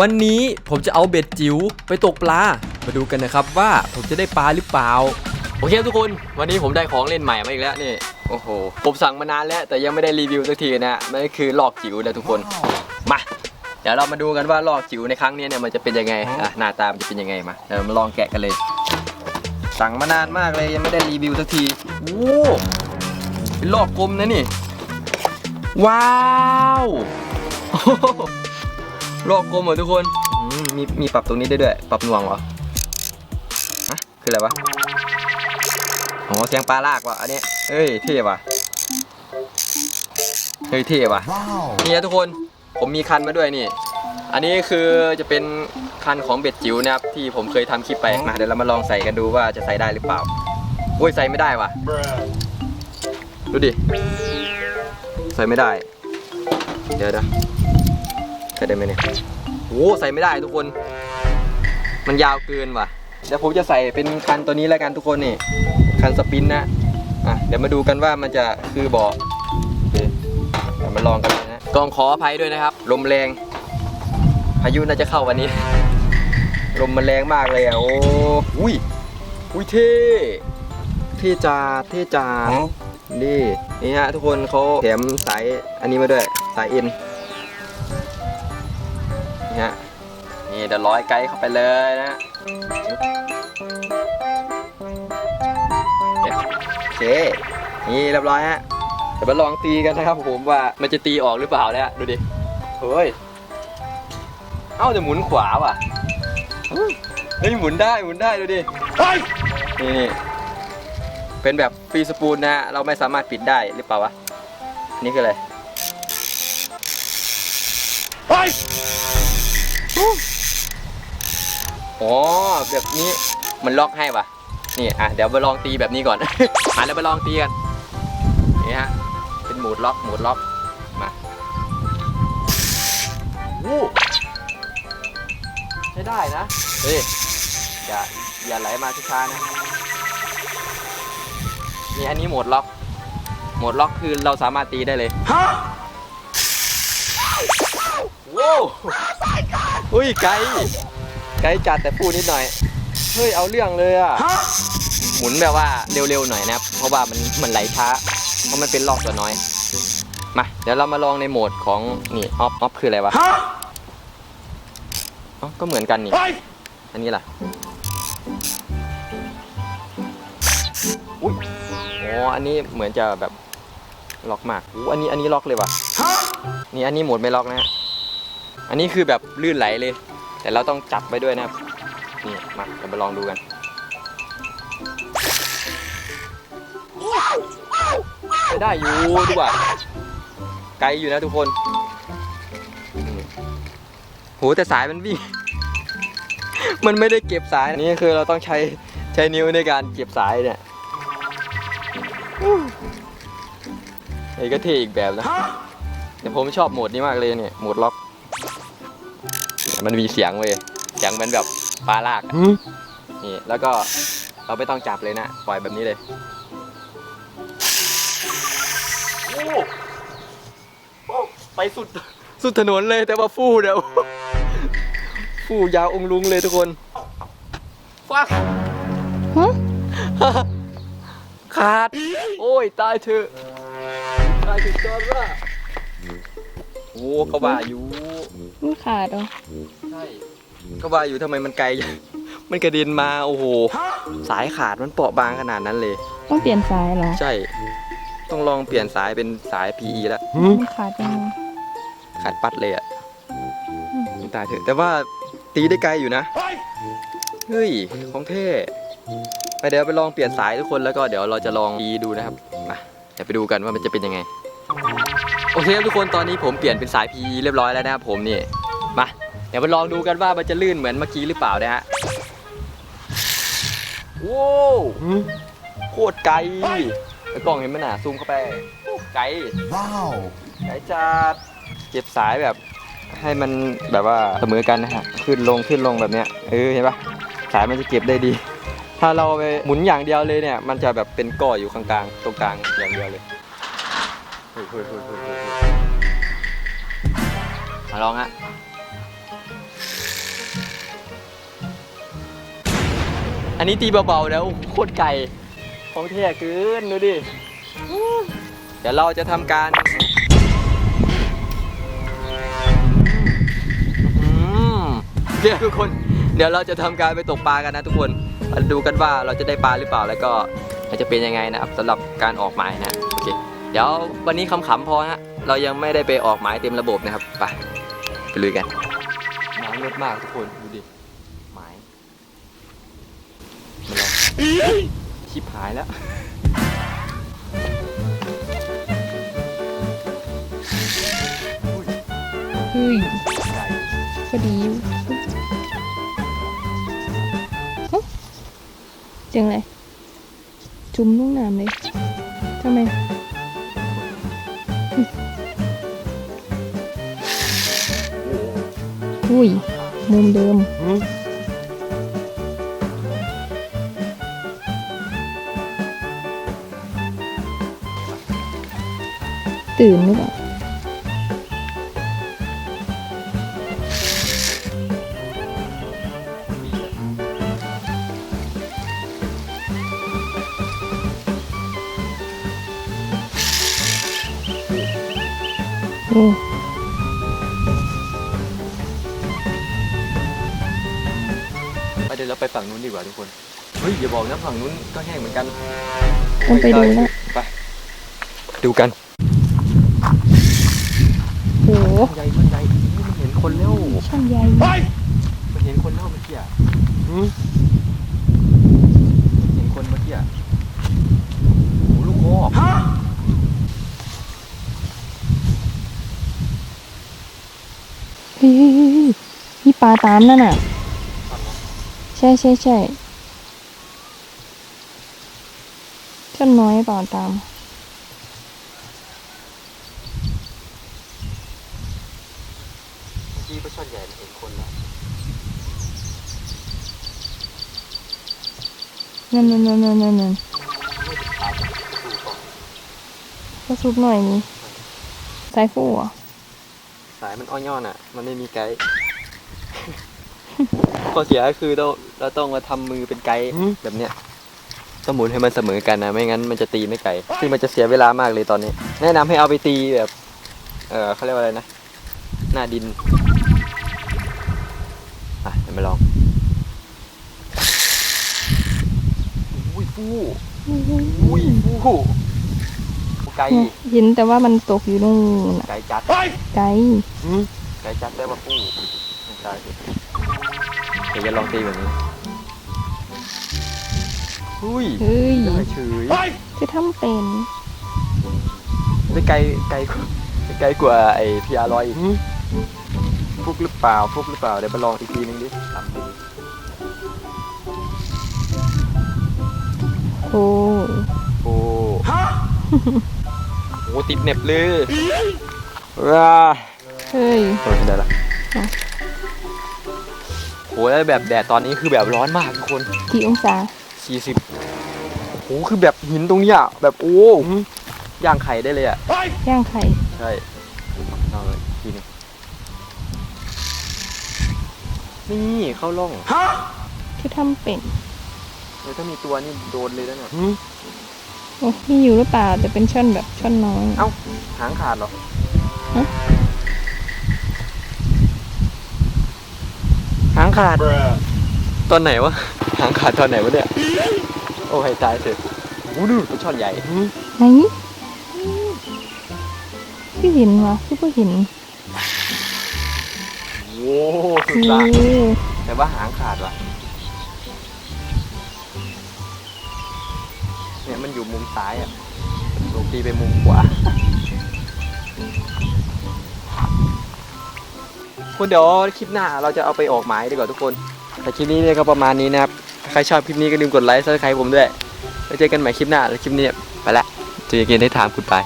วันนี้ผมจะเอาเบ็ดจิ๋วไปตกปลา มาดูกันนะครับว่าผมจะได้ปลาหรือเปล่า โอเคทุกคน วันนี้ผมได้ของเล่นใหม่มาอีกแล้วนี่ โอ้โห ผมสั่งมานานแล้วแต่ยังไม่ได้รีวิวสักทีนะมันก็คือลอกจิ๋วนะทุกคน มา เดี๋ยวเรามาดูกันว่าลอกจิ๋วในครั้งนี้เนี่ยมันจะเป็นยังไงอะหน้าตามันจะเป็นยังไงมาเดี๋ยวมาลองแกะกันเลย สั่งมานานมากเลยยังไม่ได้รีวิวสักทีโอ้เป็นลอกกลมนะนี่ ว้าว โอ้โหลอกกลมเหรอทุกคนอืมมีมีปรับตรงนี้ได้ด้วย ปรับหน่วงเหรอฮะคืออะไรวะอ๋อเสียงปลาลากว่ะอันนี้เฮ้ยเท่ว่ะเฮ้ยเท่ว่ะนี่นะทุกคนผมมีคันมาด้วยนี่ อันนี้คือจะเป็นคันของเบ็ดจิ๋วนะครับที่ผมเคยทำคลิปไปมาเดี๋ยวเรามาลองใส่กันดูว่าจะใส่ได้หรือเปล่าโอ้ยใส่ไม่ได้ว่ะ ดูดิ ใส่ไม่ได้ เดี๋ยวเดี๋ยว ใส่ได้ไหมเนี่ยโอ้ใส่ไม่ได้ทุกคน มันยาวเกินว่ะเดี๋ยวผมจะใส่เป็นคันตัวนี้แล้วกันทุกคนนี่ คันสปินนะอะเดี๋ยวมาดูกันว่ามันจะคือเบาะโอเคเดี๋ยวมาลองกันเลยนะกองขออภัยด้วยนะครับ ลมแรงพายุน่าจะเข้าวันนี้ ลมมันแรงมากเลยอะโอ้อุ้ยอุ้ยเท่เท่จาดเท่จาดนี่นี่ฮะทุกคนเขาแถมสายอันนี้มาด้วยสายเอ็น นี่ฮะนี่เดี๋ยวร้อยไกด์เข้าไปเลยนะโอเคนี่เรียบร้อยฮะเดี๋ยวมาลองตีกันนะครับผมว่ามันจะตีออกหรือเปล่าเนี่ยดูดิเฮ้ยเอ้าจะหมุนขวาว่ะเฮ้ยหมุนได้หมุนได้ดูดินี่นี่เป็นแบบฟรีสปูลนะฮะเราไม่สามารถปิดได้หรือเปล่าวะอันนี่คืออะไร อ๋อแบบนี้มันล็อกให้ว่ะ นี่อะเดี๋ยวไปลองตีแบบนี้ก่อน อะเราไปลองตีกัน นี่ฮะ เป็นโหมดล็อกโหมดล็อก มาโอ้ใช้ได้นะ เฮ้ย อย่า อย่าไหลมาช้าๆนะ นี่อันนี้โหมดล็อกโหมดล็อกคือเราสามารถตีได้เลย ฮะว้าว อุ้ยไกลไกลจัดแต่พูดนิดหน่อย เฮ้ยเอาเรื่องเลยอะหมุนแบบว่าเร็วๆหน่อยนะครับ เพราะว่ามันมันไหลช้า เพราะมันเป็นล็อกตัวน้อย มา เดี๋ยวเรามาลองในโหมดของนี่ออฟออฟคืออะไรวะอ๋อก็เหมือนกันนี่ อันนี้ล่ะ อุ้ยอ๋ออันนี้เหมือนจะแบบล็อกมากอู้อันนี้อันนี้ล็อกเลยว่ะ นี่อันนี้โหมดไม่ล็อกนะฮะ อันนี้คือแบบลื่นไหลเลย แต่เราต้องจับไปด้วยนะครับ นี่มาเราไปลองดูกัน ได้อยู่ดีกว่าไกลอยู่นะทุกคนโหแต่สายมันวิ่ง มันไม่ได้เก็บสายนี่คือเราต้องใช้ใช้นิ้วในการเก็บสายเนี่ยไอ้ก็เท่อีกแบบนะแต่ผมชอบโหมดนี้มากเลยเนี่ยโหมดล็อก มันมีเสียงเว้ยเสียงมันแบบปลาลากอะนี่แล้วก็เราไม่ต้องจับเลยนะปล่อยแบบนี้เลยโอ้โอ้ไปสุดสุดถนนเลยแต่ว่าฟู่เดี๋ยวฟู่ยาวองค์ลุงเลยทุกคนฟักฮะขาด โอ้ย ตายเถอะตายถึงจอดว่าโอ้เขาว่าอยู่ มันขาดเหรอใช่เขาว่าอยู่ทำไมมันไกลจังมันกระเด็นมาโอ้โห สายขาดมันเปราะบางขนาดนั้นเลย ต้องเปลี่ยนสายเหรอใช่ ต้องลองเปลี่ยนสายเป็นสาย PE แล้ว มันขาดยังไงขาดปัดเลยอะตายเถอะแต่ว่าตีได้ไกลอยู่นะ เฮ้ย ของเท่ไปเดี๋ยวไปลองเปลี่ยนสายทุกคนแล้วก็เดี๋ยวเราจะลองตีดูนะครับมาเดี๋ยวไปดูกันว่ามันจะเป็นยังไง โอเคครับทุกคนตอนนี้ผมเปลี่ยนเป็นสาย PE เรียบร้อยแล้วนะครับผมนี่มาเดี๋ยวไปลองดูกันว่ามันจะลื่นเหมือนเมื่อกี้หรือเปล่านะฮะโว้วโคตรไกลแล้วกล้องเห็นไหมน่ะซูมเข้าไปโอ้ไกล Wow. ไหนจะเก็บสายแบบให้มันแบบว่าเสมอกันนะฮะขึ้นลงขึ้นลงแบบเนี้ยเออเห็นปะสายมันจะเก็บได้ดี ถ้าเราไปหมุนอย่างเดียวเลยเนี่ย มันจะแบบเป็นก้ออยู่กลางๆตรงกลางอย่างเดียวเลยเมาลองฮะอันนี้ตีเบาๆแล้วโคตรไกลของแท่เกินดูดิ เดี๋ยวเราจะทำการเดี๋ยวทุกคน เดี๋ยวเราจะทำการไปตกปลากันนะทุกคนมาดูกันว่าเราจะได้ปลาหรือเปล่าแล้วก็จะเป็นยังไงนะครับสำหรับการออกหมายนะ โอเค ดี๋ยววันนี้ขำๆพอฮะ เรายังไม่ได้ไปออกหมายเต็มระบบนะครับ ไป ไปลุยกันน้ำลดมากทุกคน ดูดิ หมายมาลองชิบหายแล้วเฮ้ยไก่พอดีอยู่ฮะจังเลย จุ่มลงน้ำเลยทำไม อุ้ย มุมเดิม ตื่นหรือเปล่าโอ้ ฝั่งนู้นดีกว่าทุกคน เฮ้ยอย่าบอกนะฝั่งนู้นก็แห้งเหมือนกันต้องไปดูแล้วไป ดูกันโหใหญ่คนใหญ่มันเห็นคนแล้วช่างใหญ่มันเห็นคนแล้วเมื่อกี้อะเห็นคนเมื่อกี้อะโอ้ลูกคอกเฮ้ยมีปลาตามนั่นน่ะ ใช่ใช่ใช่ช่อนน้อยเปล่าตามเมื่อกี้ก็ช่อนใหญ่มันเห็นคนแล้วนั่นนั่นนั่นนั่นนั่นนั่นไม่เป็นปลาดูก่อนก็ซุปหน่อยนี่สายฟูอะสายมันอ้อย่อนอะ มันไม่มีไกด์ ข้อเสียก็คือเรา เราต้องมาทำมือเป็นไกด์แบบเนี้ยต้องหมุนให้มันเสมอกันนะไม่งั้นมันจะตีไม่ไกลซึ่งมันจะเสียเวลามากเลยตอนนี้ แนะนำให้เอาไปตีแบบ เออเขาเรียกว่าอะไรนะ หน้าดินอะเดี๋ยวมาลองอุ้ยฟูอุ้ยฟูไกลเนี่ยเห็นแต่ว่ามันตกอยู่นู่นน่ะไกลจัดไกลไกลจัดได้ว่าฟูใช่เดี๋ยวจะลองตีแบบนี้อุ้ยเฮ้ยได้เฉยจะทำเป็นไม่ไกลไกลกว่าไม่ไกลกว่าไอ้พีอาร์ร้อยอีกฟุกหรือเปล่าฟุกหรือเปล่าเดี๋ยวไปลองอีกทีนึงดิทำดูโอ้โอ้โหติดเหน็บเลยว้าเฮ้ยเปิดได้ละอะโหแล้วแบบแดดตอนนี้คือแบบร้อนมากทุกคน กี่องศา 40โหคือแบบหินตรงเนี้ยแบบโอ้ย่างไข่ได้เลยอะย่างไข่ใช่เอาเลยทีนึงนี่เข้าร่องจะทำเป็นเออถ้ามีตัวนี่โดนเลยแล้วเนี่ยโอ้มีอยู่หรือเปล่าแต่เป็นช่อนแบบช่อนน้อยเอ้าหางขาดเหรอ ฮะ หาง ขาด ตอนไหนวะ หางขาดตอนไหนวะเนี่ย โอ้ให้ตายเถอะโอ้ดูเป็นช่อนใหญ่ ไหนคือเห็นวะคือบ่เห็นโอ้สุดโอ้ยอดแต่ว่าหางขาดว่ะ เนี่ยมันอยู่มุมซ้ายอะลงตีไปมุมขวา คุณเดี๋ยวคลิปหน้าเราจะเอาไปออกหมายดีกว่าทุกคน แต่คลิปนี้เนี่ยก็ประมาณนี้นะครับ ใครชอบคลิปนี้ก็ลืมกดไลค์ซับสไครต์ผมด้วย แล้วเจอกันใหม่คลิปหน้าแล้วคลิปนี้ไปละเจอกันในทามคุณไป